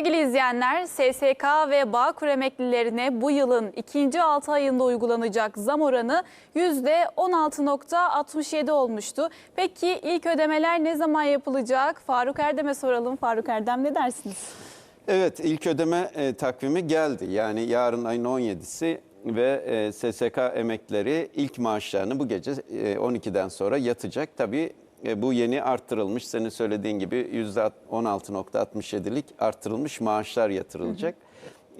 Sevgili izleyenler, SSK ve Bağkur emeklilerine bu yılın ikinci 6 ayında uygulanacak zam oranı %16.67 olmuştu. Peki ilk ödemeler ne zaman yapılacak? Faruk Erdem'e soralım. Faruk Erdem ne dersiniz? Evet ilk ödeme e, takvimi geldi. Yani yarın ayın 17'si ve e, SSK emekleri ilk maaşlarını bu gece e, 12'den sonra yatacak. Tabii e, bu yeni arttırılmış senin söylediğin gibi %16.67'lik arttırılmış maaşlar yatırılacak.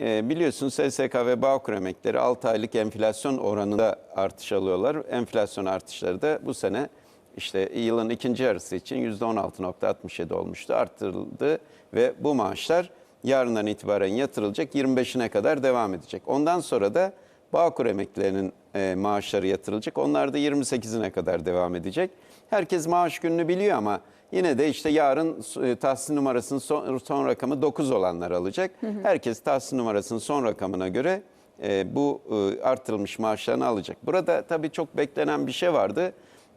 E, biliyorsun SSK ve Bağkur emekleri 6 aylık enflasyon oranında artış alıyorlar. Enflasyon artışları da bu sene işte yılın ikinci yarısı için %16.67 olmuştu, arttırıldı ve bu maaşlar yarından itibaren yatırılacak, 25'ine kadar devam edecek. Ondan sonra da Bağkur emeklilerinin e, maaşları yatırılacak. Onlar da 28'ine kadar devam edecek. Herkes maaş gününü biliyor ama yine de işte yarın e, tahsil numarasının son, son rakamı 9 olanlar alacak. Herkes tahsil numarasının son rakamına göre e, bu e, artırılmış maaşlarını alacak. Burada tabii çok beklenen bir şey vardı.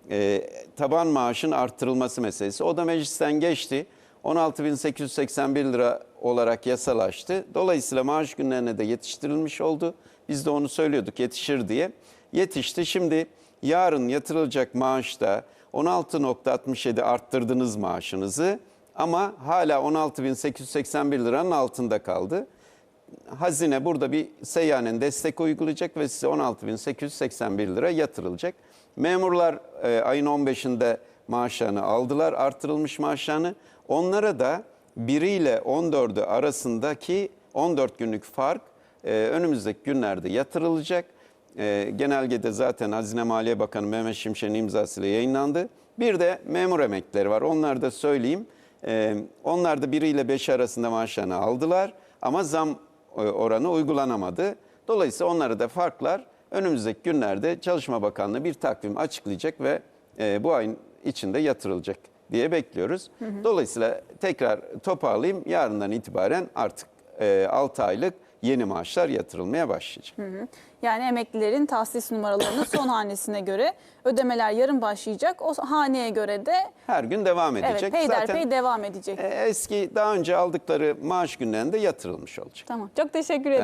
E, taban maaşın artırılması meselesi. O da meclisten geçti. 16.881 lira olarak yasalaştı. Dolayısıyla maaş günlerine de yetiştirilmiş oldu. Biz de onu söylüyorduk yetişir diye. Yetişti. Şimdi yarın yatırılacak maaşta 16.67 arttırdınız maaşınızı ama hala 16.881 liranın altında kaldı. Hazine burada bir seyyanen destek uygulayacak ve size 16.881 lira yatırılacak. Memurlar e, ayın 15'inde maaşlarını aldılar, artırılmış maaşlarını. Onlara da 1 ile 14'ü arasındaki 14 günlük fark e, önümüzdeki günlerde yatırılacak. E, genelgede zaten Hazine Maliye Bakanı Mehmet Şimşek'in imzasıyla yayınlandı. Bir de memur emeklileri var. Onları da söyleyeyim. E, onlar da 1 ile 5 arasında maaşlarını aldılar ama zam e, oranı uygulanamadı. Dolayısıyla onları da farklar önümüzdeki günlerde Çalışma Bakanlığı bir takvim açıklayacak ve e, bu ayın içinde yatırılacak diye bekliyoruz. Dolayısıyla tekrar toparlayayım yarından itibaren artık e, 6 aylık yeni maaşlar yatırılmaya başlayacak. Yani emeklilerin tahsis numaralarının son hanesine göre ödemeler yarın başlayacak. O haneye göre de Her gün devam edecek. evet peyderpey devam edecek. e, eski daha önce aldıkları maaş günlerinde yatırılmış olacak. Tamam. Çok teşekkür ederim.